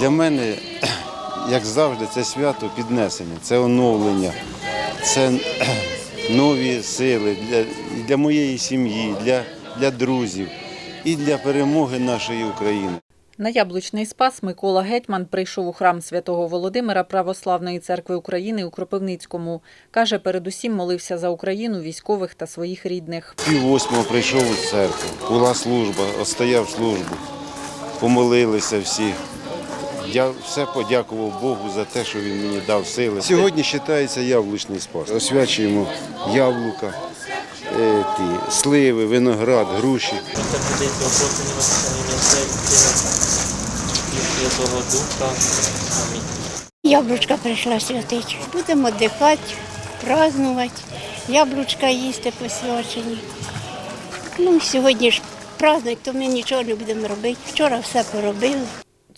Для мене, як завжди, це свято піднесення, це оновлення, це нові сили для, для моєї сім'ї, для, для друзів і для перемоги нашої України. На яблучний спас Микола Гетьман прийшов у храм святого Володимира Православної церкви України у Кропивницькому. Каже, передусім молився за Україну, військових та своїх рідних. Пів восьмого прийшов у церкву, була служба, остояв службу, помолилися всі. Я все подякував Богу за те, що він мені дав сили. Сьогодні вважається яблучний спас. Освячуємо яблука, е, ті, сливи, виноград, груші. І Святого Духа. Амінь. Яблучка прийшла святити. Будемо дихати, празднувати, яблучка їсти посвячені. Ну, сьогодні ж праздник, то ми нічого не будемо робити. Вчора все поробили.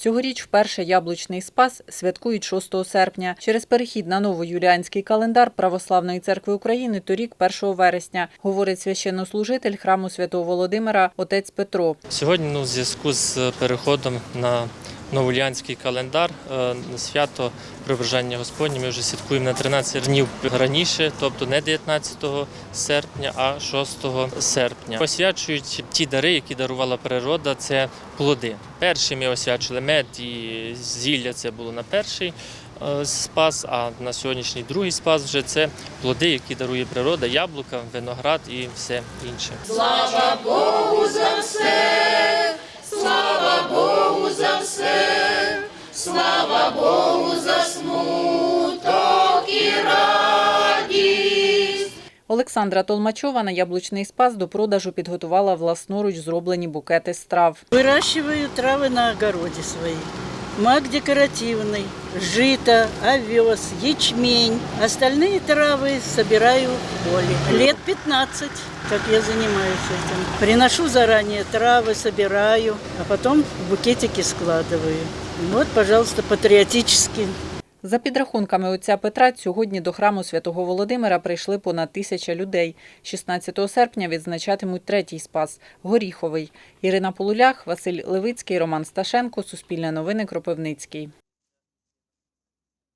Цьогоріч вперше яблучний спас святкують 6 серпня. Через перехід на новоюліанський календар Православної церкви України торік 1 вересня, говорить священнослужитель храму святого Володимира отець Петро. Сьогодні ну, в зв'язку з переходом на новолянський календар е, свято Преображення Господнє ми вже святкуємо на 13 днів раніше, тобто не 19 серпня, а 6 серпня. Освячують ті дари, які дарувала природа, це плоди. Перші ми освячили мед і зілля, це було на перший е, спас, а на сьогоднішній другий спас вже це плоди, які дарує природа, яблука, виноград і все інше. Олександра Толмачова на яблучний спас до продажу підготувала власноруч зроблені букети з трав. Вирощую трави на огороді свои. Мак декоративный, жито, овес, ячмень. Остальные травы собираю в поле. Лет 15, как я занимаюсь этим. Приношу заранее травы, собираю, а потом в букетики складываю. Вот, пожалуйста, патриотически. За підрахунками отця Петра, сьогодні до храму святого Володимира прийшли понад тисяча людей. 16 серпня відзначатимуть третій спас – Горіховий. Ірина Полулях, Василь Левицький, Роман Сташенко, Суспільне новини, Кропивницький.